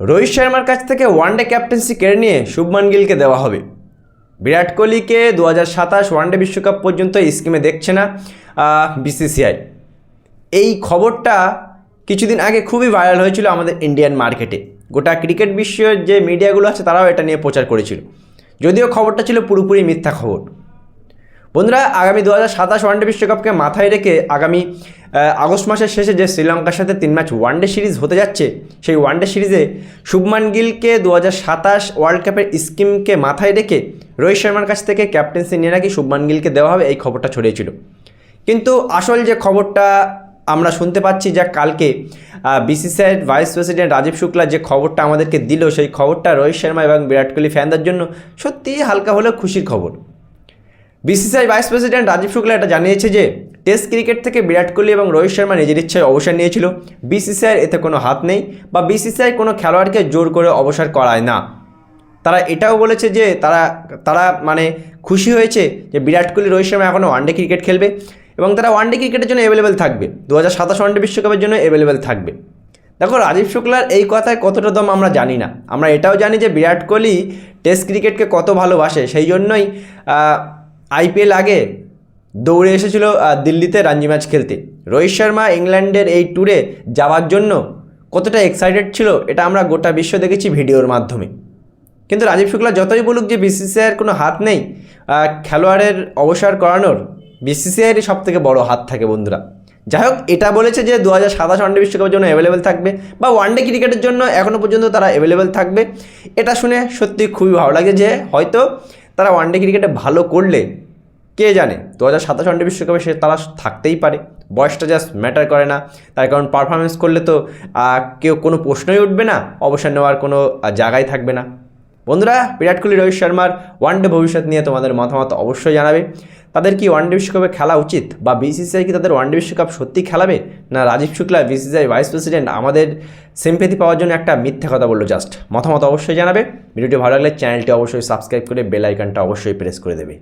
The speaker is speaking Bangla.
রোহিত শর্মার কাছ থেকে ওয়ানডে ক্যাপ্টেন্সি কেড়ে নিয়ে শুভমান গিলকে দেওয়া হবে। বিরাট কোহলিকে দু হাজার সাতাশ ওয়ানডে বিশ্বকাপ পর্যন্ত স্কিমে দেখছে না বিসিসিআই এই খবরটা কিছুদিন আগে খুবই ভাইরাল হয়েছিল আমাদের ইন্ডিয়ান মার্কেটে গোটা ক্রিকেট বিশ্বের যে মিডিয়াগুলো আছে তারাও এটা নিয়ে প্রচার করেছিল। যদিও খবরটা ছিল পুরোপুরি মিথ্যা খবর। বন্ধুরা, আগামী দু হাজার সাতাশ ওয়ানডে বিশ্বকাপকে মাথায় রেখে আগামী আগস্ট মাসের শেষে যে শ্রীলঙ্কার সাথে তিন ম্যাচ ওয়ানডে সিরিজ হতে যাচ্ছে, সেই ওয়ানডে সিরিজে শুভমান গিলকে দু হাজার সাতাশ ওয়ার্ল্ড কাপের স্কিমকে মাথায় রেখে রোহিত শর্মার কাছ থেকে ক্যাপ্টেন্সি নিয়ে নাকি শুভমান গিলকে দেওয়া হবে, এই খবরটা ছড়িয়েছিল। কিন্তু আসল যে খবরটা আমরা শুনতে পাচ্ছি যা কালকে বিসিসিআইয়ের ভাইস প্রেসিডেন্ট রাজীব শুক্লা যে খবরটা আমাদেরকে দিল, সেই খবরটা রোহিত শর্মা এবং বিরাট কোহলি ফ্যানদের জন্য সত্যিই হালকা হলেও খুশির খবর। BCCI vice president Rajiv Shukla এটা জানিয়েছে যে, টেস্ট ক্রিকেট থেকে বিরাট কোহলি এবং রোহিত শর্মা নিজের ইচ্ছায় অবসর নিয়েছিল। বিসিসিআইয়ের এতে কোনো হাত নেই বা বিসিসিআই কোনো খেলোয়াড়কে জোর করে অবসর করায় না। তারা এটাও বলেছে যে, তারা তারা মানে খুশি হয়েছে যে বিরাট কোহলি, রোহিত শর্মা এখনও ওয়ানডে ক্রিকেট খেলবে এবং তারা ওয়ানডে ক্রিকেটের জন্য অ্যাভেলেবেল থাকবে। দু হাজার সাতাশ ওয়ানডে বিশ্বকাপের জন্য অ্যাভেলেবেল থাকবে। দেখো, রাজীব শুক্লার এই কথায় কতটা দম আমরা জানি না। আমরা এটাও জানি যে বিরাট কোহলি টেস্ট ক্রিকেটকে কত ভালোবাসে। সেই জন্যই আইপিএল আগে দৌড়ে এসেছিল দিল্লিতে রঞ্জি ম্যাচ খেলতে। রোহিত শর্মা ইংল্যান্ডের এই ট্যুরে যাওয়ার জন্য কতটা এক্সাইটেড ছিল, এটা আমরা গোটা বিশ্ব দেখেছি ভিডিওর মাধ্যমে। কিন্তু রাজীব শুক্লা যতই বলুক যে বিসিসিআইয়ের কোনো হাত নেই খেলোয়াড়ের অবসর করানোর বিসিসিআইয়েরই সব থেকে বড় হাত থাকে বন্ধুরা। যাই হোক, এটা বলেছে যে দু হাজার সাতাশ ওয়ানডে বিশ্বকাপের জন্য অ্যাভেলেবেল থাকবে বা ওয়ানডে ক্রিকেটের জন্য এখনও পর্যন্ত তারা অ্যাভেলেবেল থাকবে। এটা শুনে সত্যি খুবই ভালো লাগে যে হয়তো তারা ওয়ানডে ক্রিকেটে ভালো করলে, কে জানে? দু হাজার সাতাশ ওয়ানডে বিশ্বকাপে সে তারা থাকতেই পারে। বয়সটা জাস্ট ম্যাটার করে না। তার কারণ পারফরমেন্স করলে তো কেউ কোনো প্রশ্নই উঠবে না। অবসর নেওয়ার কোনো জায়গায় থাকবে না। বন্ধুরা, বিরাট কোহলি, রোহিত শর্মার ওয়ানডে ভবিষ্যৎ নিয়ে তোমাদের মতামত অবশ্যই জানাবে। তাদের কি ওয়ানডে বিশ্বকাপে খেলা উচিত বা বিসিসিআই কি তাদের ওয়ানডে বিশ্বকাপ সত্যি খেলাবে? না Rajiv Shukla, BCCI vice president আমাদের সিম্পেথি পাওয়ার জন্য একটা মিথ্যে কথা বলল জাস্ট মতামত অবশ্যই জানাবে। ভিডিওটি ভালো লাগলে চ্যানেলটি অবশ্যই সাবস্ক্রাইব করে বেল আইকনটা অবশ্যই প্রেস করে দেবে।